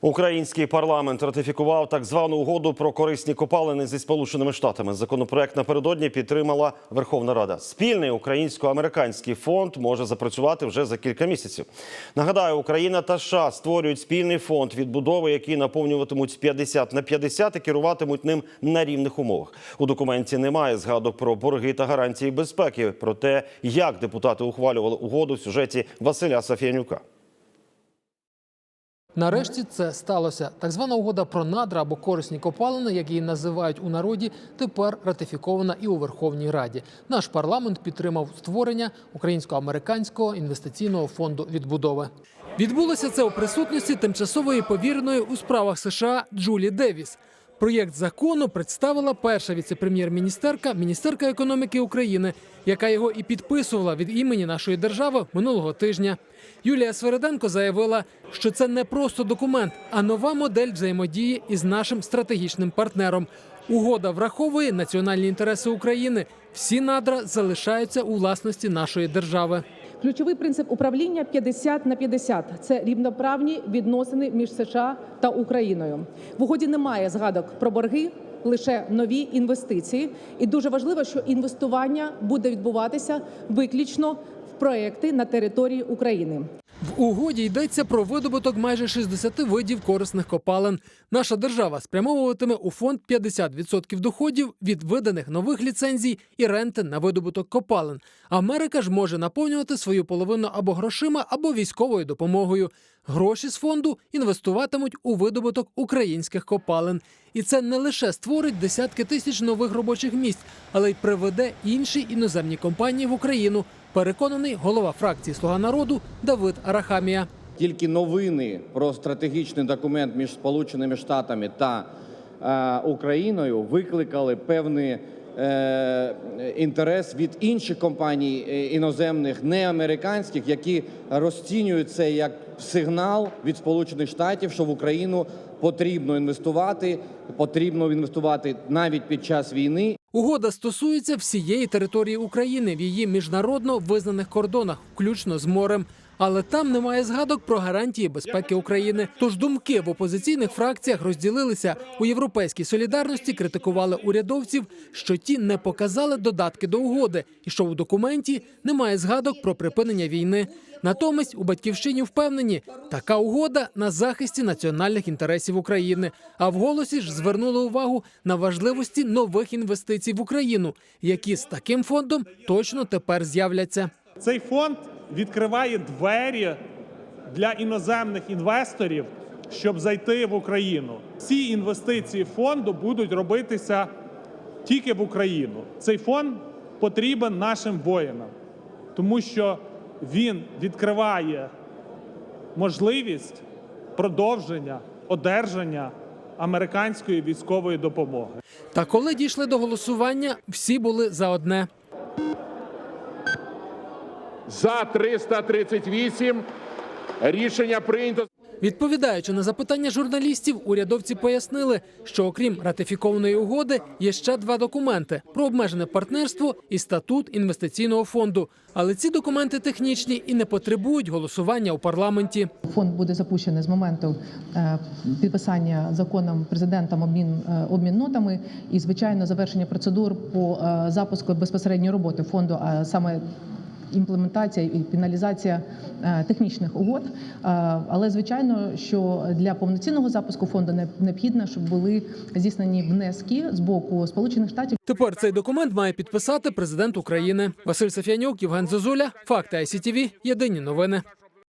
Український парламент ратифікував так звану угоду про корисні копалини зі Сполученими Штатами. Законопроект напередодні підтримала Верховна Рада. Спільний українсько-американський фонд може запрацювати вже за кілька місяців. Нагадаю, Україна та США створюють спільний фонд відбудови, який наповнюватимуть 50 на 50 і керуватимуть ним на рівних умовах. У документі немає згадок про борги та гарантії безпеки. Про те, як депутати ухвалювали угоду в сюжеті Василя Сафіянюка. Нарешті це сталося. Так звана угода про надра або корисні копалини, як її називають у народі, тепер ратифікована і у Верховній Раді. Наш парламент підтримав створення українсько-американського інвестиційного фонду відбудови. Відбулося це у присутності тимчасової повіреної у справах США Джулі Девіс. Проєкт закону представила перша віце-прем'єр-міністерка, міністерка економіки України, яка його і підписувала від імені нашої держави минулого тижня. Юлія Свериденко заявила, що це не просто документ, а нова модель взаємодії із нашим стратегічним партнером. Угода враховує національні інтереси України. Всі надра залишаються у власності нашої держави. Ключовий принцип управління 50 на 50 – це рівноправні відносини між США та Україною. В угоді немає згадок про борги, лише нові інвестиції. І дуже важливо, що інвестування буде відбуватися виключно в проекти на території України. Угоді йдеться про видобуток майже 60 видів корисних копалин. Наша держава спрямовуватиме у фонд 50% доходів від виданих нових ліцензій і ренти на видобуток копалин. Америка ж може наповнювати свою половину або грошима, або військовою допомогою. Гроші з фонду інвестуватимуть у видобуток українських копалин. І це не лише створить десятки тисяч нових робочих місць, але й приведе інші іноземні компанії в Україну. Переконаний голова фракції Слуга народу Давид Арахамія. Тільки новини про стратегічний документ між Сполученими Штатами та е, Україною викликали певний е, інтерес від інших компаній е, іноземних, не американських, які розцінюють це як сигнал від Сполучених Штатів, що в Україну потрібно інвестувати, потрібно інвестувати навіть під час війни Угода стосується всієї території України в її міжнародно визнаних кордонах, включно з морем. Але там немає згадок про гарантії безпеки України. Тож думки в опозиційних фракціях розділилися у європейській солідарності. Критикували урядовців, що ті не показали додатки до угоди, і що у документі немає згадок про припинення війни. Натомість у батьківщині впевнені, така угода на захисті національних інтересів України. А в голосі ж звернули увагу на важливості нових інвестицій в Україну, які з таким фондом точно тепер з'являться. Цей фонд відкриває двері для іноземних інвесторів, щоб зайти в Україну. Всі інвестиції фонду будуть робитися тільки в Україну. Цей фонд потрібен нашим воїнам, тому що він відкриває можливість продовження одержання американської військової допомоги. Та коли дійшли до голосування, всі були за одне. За 338 рішення прийнято. Відповідаючи на запитання журналістів, урядовці пояснили, що окрім ратифікованої угоди є ще два документи про обмежене партнерство і статут інвестиційного фонду. Але ці документи технічні і не потребують голосування у парламенті. Фонд буде запущений з моменту е, підписання законом президентом обмін е, обмін нотами і звичайно завершення процедур по е, запуску безпосередньої роботи фонду, а саме імплементація і фіналізація е, технічних угод. Е, Але звичайно, що для повноцінного запуску фонду не- необхідно, щоб були здійснені внески з боку Сполучених Штатів. Тепер цей документ має підписати президент України Василь Сафянюк, Євген Зозуля. Факти ICTV. Єдині новини.